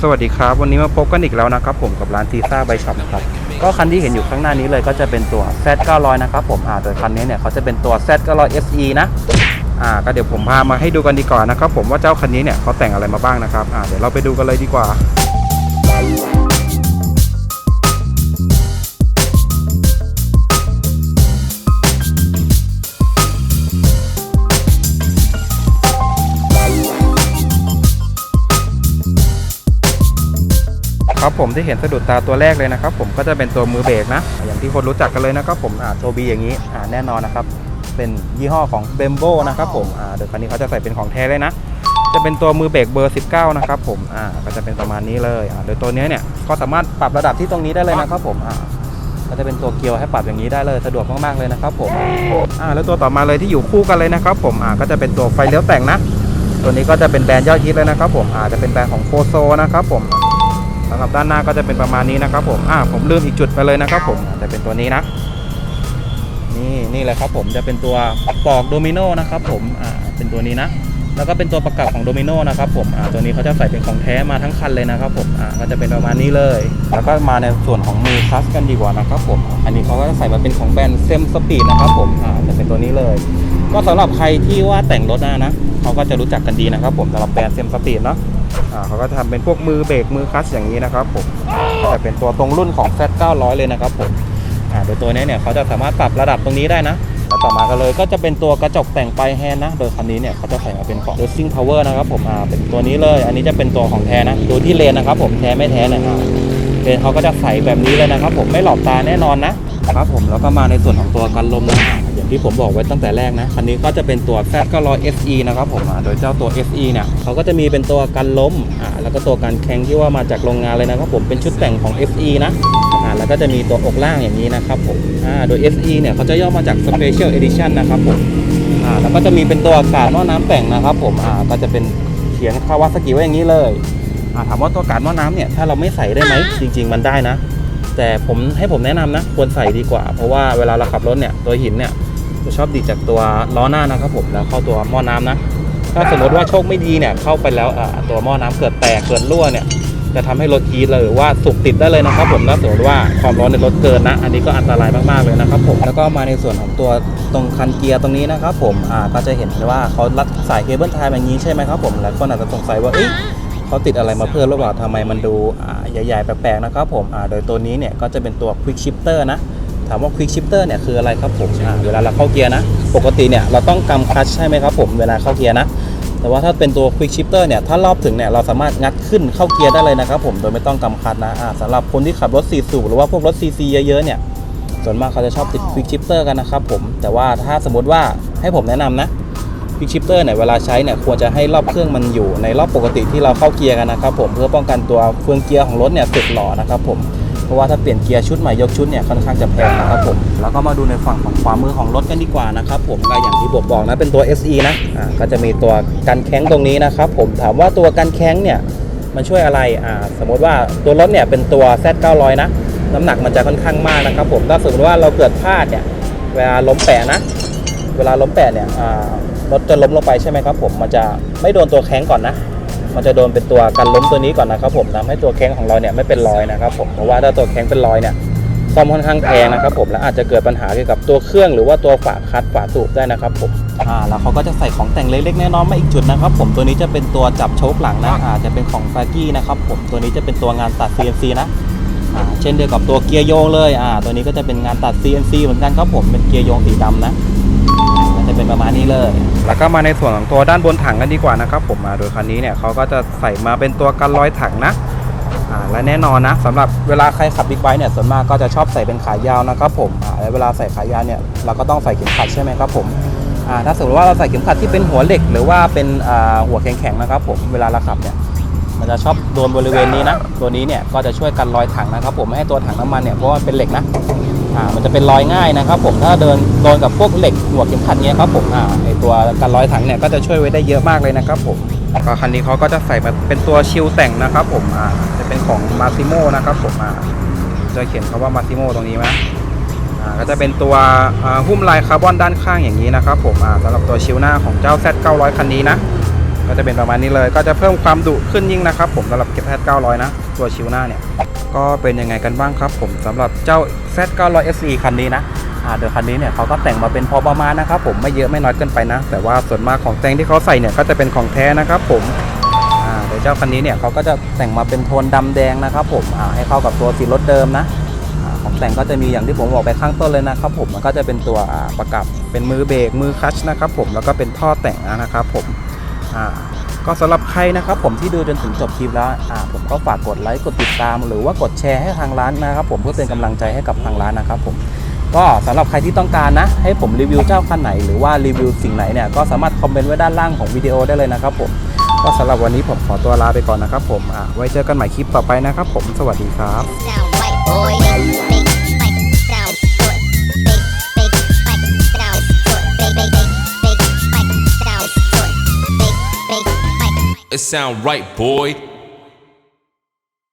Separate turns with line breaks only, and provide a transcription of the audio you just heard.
สวัสดีครับ วันนี้มาพบกันอีกแล้วนะครับผมกับร้านทีซ่าใบช็อปนะครับก็คันที่เห็นอยู่ข้างหน้านี้เลยก็จะเป็นตัว Z 900นะครับผมอ่าโดยคันนี้เนี่ยเขาจะเป็นตัว Z 900 SE นะอ่าก็เดี๋ยวผมพามาให้ดูกันดีกว่านะครับผมว่าเจ้าคันนี้เนี่ยเขาแต่งอะไรมาบ้างนะครับอ่าเดี๋ยวเราไปดูกันเลยดีกว่า ผมที่เห็นสะดุดตาตัวแรกเลยนะครับผมก็จะเป็นตัวมือเบรกนะ อย่างที่คนรู้จักกันเลยนะครับผมอ่าโทบีอย่างนี้อ่าแน่นอนนะครับเป็นยี่ห้อของเบมโบนะครับผมอ่าเดี๋ยวคันนี้เขาจะใส่เป็นของแท้เลยนะ จะเป็นตัวมือเบรกเบอร์ 19 นะครับผมอ่าก็จะเป็นประมาณนี้เลยอ่าโดยตัวเนี้ยเนี่ยก็สามารถปรับระดับที่ตรงนี้ได้เลยนะครับผมอ่าก็จะเป็นตัวเกียร์ให้ปรับอย่างนี้ได้เลยสะดวกมากๆเลยนะครับผมอ่าแล้วตัวต่อมาเลยที่อยู่คู่กันเลยนะครับผมอ่าก็จะเป็นตัวไฟเลี้ยวแต่งนะ ตัวนี้ก็จะเป็นแบรนด์ยอดฮิตเลยนะครับผมอาจจะเป็นแบรนด์ของโคโซนะครับผม สำหรับด้านหน้าก็จะเป็นประมาณนี้นะครับผมอ่าผมลืมอีกจุดไปเลยนะครับผมจะเป็นตัวนี้นะ นี่นี่เลยครับผมจะเป็นตัวปอกโดมิโนนะครับผมอ่าเป็นตัวนี้นะ แล้วก็เป็นตัวประกับของโดมิโนนะครับผมอ่าตัวนี้เขาจะใส่เป็นของแท้มาทั้งคันเลยนะครับผมอ่าก็จะเป็นประมาณนี้เลย แล้วก็มาในส่วนของมือคลัสกันดีกว่านะครับผม อันนี้เขาก็จะใส่มาเป็นของแบรนด์เซมสปีดนะครับผมอ่าจะเป็นตัวนี้เลย ก็สำหรับใครที่ว่าแต่งรถนะนะเขาก็จะรู้จักกันดีนะครับผมสำหรับแบรนด์เซมสปีดเนาะ เขาก็จะทำเป็นพวกมือเบรกมือคลัตชอย่างนี้นะครับผมจะเป็นตัวตรงรุ่นของ Z 900เลยนะครับผมโดยตัวนี้เนี่ยเขาจะสามารถปรับระดับตรงนี้ได้นะแล้วต่อมากันเลยก็จะเป็นตัวกระจกแต่งปลายแฮนด์นะ โดยคันนี้เนี่ยเขาจะใส่มาเป็นของ Racing Power นะครับผมเป็นตัวนี้เลย อันนี้จะเป็นตัวของแท้นะ ดูที่เลนนะครับผมแท้ไม่แท้เนี่ยเลนเขาก็จะใส่แบบนี้เลยนะครับผมไม่หลอกตาแน่นอนนะ ครับผมแล้วก็มาในส่วนของตัวกันลมนะอย่างที่ผมบอกไว้ตั้งแต่แรกนะคันนี้ก็จะเป็นตัว Z 900 SE นะครับผมอ่าโดยเจ้าตัว SE เนี่ยเขาก็จะมีเป็นตัวกันล้มอ่าแล้วก็ตัวกันแข็งที่ว่ามาจากโรงงานเลยนะครับผมเป็นชุดแต่งของ SE นะอ่าแล้วก็จะมีตัวอกล่างอย่างนี้นะครับผมอ่าโดย SE เนี่ยเขาจะย่อมาจาก Special Edition นะครับผมอ่าแล้วก็จะมีเป็นตัวอากาศหม้อน้ำแต่งนะครับผมอ่าก็จะเป็นเขียนคาวาซากิไว้อย่างนี้เลยอ่าถามว่าตัวอากาศหม้อน้ำเนี่ยถ้าเราไม่ใส่ได้ไหมจริง ๆ มันได้นะ แต่ผมให้ผมแนะนำนะ ควรใส่ดีกว่า เพราะว่าเวลาเราขับรถเนี่ยตัวหินเนี่ยจะชอบดีดจากตัวล้อหน้านะครับผมแล้วเข้าตัวหม้อน้ำนะ ถ้าสมมติว่าโชคไม่ดีเนี่ยเข้าไปแล้วตัวหม้อน้ำเกิดแตกเกิดรั่วเนี่ยจะทำให้รถฮีทเลยหรือว่าสุกติดได้เลยนะครับผมถ้าสมมติว่าความร้อนในรถเกินนะ อันนี้ก็อันตรายมากๆเลยนะครับผมแล้วก็มาในส่วนของตัวตรงคันเกียร์ตรงนี้นะครับผมอ่าก็จะเห็นว่าเขารัดสายเคเบิลไทย่างนี้ใช่ไหมครับผมหลายคนอาจจะสงสัยว่าเอ๊ะ เขาติดอะไรมาเพิ่มหรือเปล่าทำไมมันดูใหญ่ๆ แปลกๆนะครับผมโดยตัวนี้เนี่ยก็จะเป็นตัว Quick Shifter นะถามว่า Quick Shifter เนี่ยคืออะไรครับผมเวลาเราเข้าเกียร์นะ ปกติเนี่ยเราต้องกำคลัชใช่ไหมครับผมเวลาเข้าเกียร์นะแต่ว่าถ้าเป็นตัว Quick Shifter เนี่ยถ้ารอบถึงเนี่ยเราสามารถงัดขึ้นเข้าเกียร์ได้เลยนะครับผมโดยไม่ต้องกำคลัชนะสำหรับคนที่ขับรถ4สูบหรือว่าพวกรถ CC เยอะๆเนี่ยส่วนมากเขาจะชอบติด Quick Shifter กันนะครับผมแต่ว่าถ้าสมมติว่าให้ผมแนะนำนะ ควิกชิปเตอร์เนี่ยเวลาใช้เนี่ยควรจะให้รอบเครื่องมันอยู่ในรอบปกติที่เราเข้าเกียร์กันนะครับผมเพื่อป้องกันตัวเฟืองเกียร์ของรถเนี่ยสึกหล่อนะครับผมเพราะว่าถ้าเปลี่ยนเกียร์ชุดใหม่ยกชุดเนี่ยค่อนข้างจะแพงนะครับผมแล้วก็มาดูในฝั่งของขวามือของรถกันดีกว่านะครับผมก็อย่างที่ผมบอกนะเป็นตัว SE นะอ่าก็จะมีตัวกันแข้งตรงนี้นะครับผมถามว่าตัวกันแข้งเนี่ยมันช่วยอะไรอ่าสมมติว่าตัวรถเนี่ยเป็นตัว Z 900นะน้ำหนักมันจะค่อนข้างมากนะครับผมถ้าสมมติว่าเราเกิดพลาดเนี่ยเวลาล้มแปะนะ เวลาล้มแปะเนี่ย รถจะล้มลงไปใช่ไหมครับผมมันจะไม่โดนตัวแข้งก่อนนะ มันจะโดนเป็นตัวกันล้มตัวนี้ก่อนนะครับผมทำให้ตัวแข้งของเราเนี่ยไม่เป็นรอยนะครับผมเพราะว่าถ้าตัวแข้งเป็นรอยเนี่ยซ่อมค่อนข้างแพงนะครับผมและอาจจะเกิดปัญหาเกี่ยวกับตัวเครื่องหรือว่าตัวฝาคัดฝาสูบได้นะครับผมอ่าแล้วเขาก็จะใส่ของแต่งเล็กๆน้อยๆมาอีกจุดนะครับ ผมตัวนี้จะเป็นตัวจับโชคหลังนะอ่าจะเป็นของซากี้นะครับผมตัวนี้จะเป็นตัวงานตัด CNC นะอ่าเช่นเดียวกับตัวเกียร์โยงเลยอ่าตัวนี้ก็จะเป็นงานตัด CNC เหมือนกันครับผมเป็นเกียร์โยงสีดำนะ นี้เลย แล้วก็มาในส่วนของตัวด้านบนถังกันดีกว่านะครับผมมาโดยคันนี้เนี่ยเขาก็จะใส่มาเป็นตัวกันรอยถังนะอ่าและแน่นอนนะสำหรับเวลาใครขับบิ๊กไบค์เนี่ยส่วนมากก็จะชอบใส่เป็นขายาวนะครับผมอ่าและเวลาใส่ขายาวเนี่ยเราก็ต้องใส่เข็มขัดใช่ไหมครับผมอ่าถ้าสมมติว่าเราใส่เข็มขัดที่เป็นหัวเหล็ก หรือว่าเป็นอ่าหัวแข็งๆนะครับผมเวลาเราขับเนี่ยมันจะชอบโดนบริเวณนี้นะ ตัวนี้เนี่ยก็จะช่วยกันรอยถังนะครับผมไม่ให้ตัวถังน้ำมันเนี่ยเพราะว่าเป็นเหล็กนะ อ่ามันจะเป็นรอยง่ายนะครับ ผมถ้าเดินโดนกับพวกเหล็กหัวเข็มขัดเงี้ยครับผมอ่าไอตัวกันรอยถังเนี่ยก็จะช่วยไว้ได้เยอะมากเลยนะครับผมก็คันนี้เขาก็จะใส่มาเป็นตัวชิลแต่งนะครับ ผมอ่าจะเป็นของมาซิโมนะครับผมอ่าจะเขียนคำว่ามาซิโมตรงนี้ไหมอ่าก็จะเป็นตัวหุ้มลายคาร์บอนด้านข้างอย่างนี้นะครับ ผมอ่าสำหรับตัวชิลหน้าของเจ้า Z 900 คันนี้นะก็จะเป็นประมาณนี้เลยก็จะเพิ่มความดุขึ้นยิ่งนะครับ ผมสำหรับ Z 900 นะ ตัวชิวหน้าเนี่ย ก็เป็นยังไงกันบ้างครับผมสำหรับเจ้า Z 900 SE คันนี้นะอ่าเดี๋ยวคันนี้เนี่ยเขาก็แต่งมาเป็นพอประมาณนะครับผมไม่เยอะไม่น้อยเกินไปนะ แต่ว่าส่วนมากของแต่งที่เขาใส่เนี่ยก็จะเป็นของแท้นะครับผมอ่าเดี๋ยวเจ้าคันนี้เนี่ยเขาก็จะแต่งมาเป็นโทนดำแดงนะครับผมอ่าให้เข้ากับตัวสีรถเดิมนะอ่าของแต่งก็จะมีอย่างที่ผมบอกไปข้างต้นเลยนะครับผมมันก็จะเป็นตัวประกับเป็นมือเบรกมือคัชนะครับผมแล้วก็เป็นท่อแต่งนะครับผมอ่า ก็สำหรับใครนะครับผมที่ดูจนถึงจบคลิปแล้วอ่าผมก็ฝากกดไลค์กดติดตาม หรือว่ากดแชร์ให้ทางร้านนะครับผมเพื่อเป็นกำลังใจให้กับทางร้านนะครับผมก็สำหรับใครที่ต้องการนะ ให้ผมรีวิวเจ้าคันไหนหรือว่ารีวิวสิ่งไหนเนี่ยก็สามารถคอมเมนต์ไว้ด้านล่างของวิดีโอได้เลยนะครับผมก็สำหรับวันนี้ผมขอตัวลาไปก่อนนะครับผมอ่าไว้เจอกันใหม่คลิปต่อไปนะครับผมสวัสดีครับ
Sound white boy.
Sound right, boy.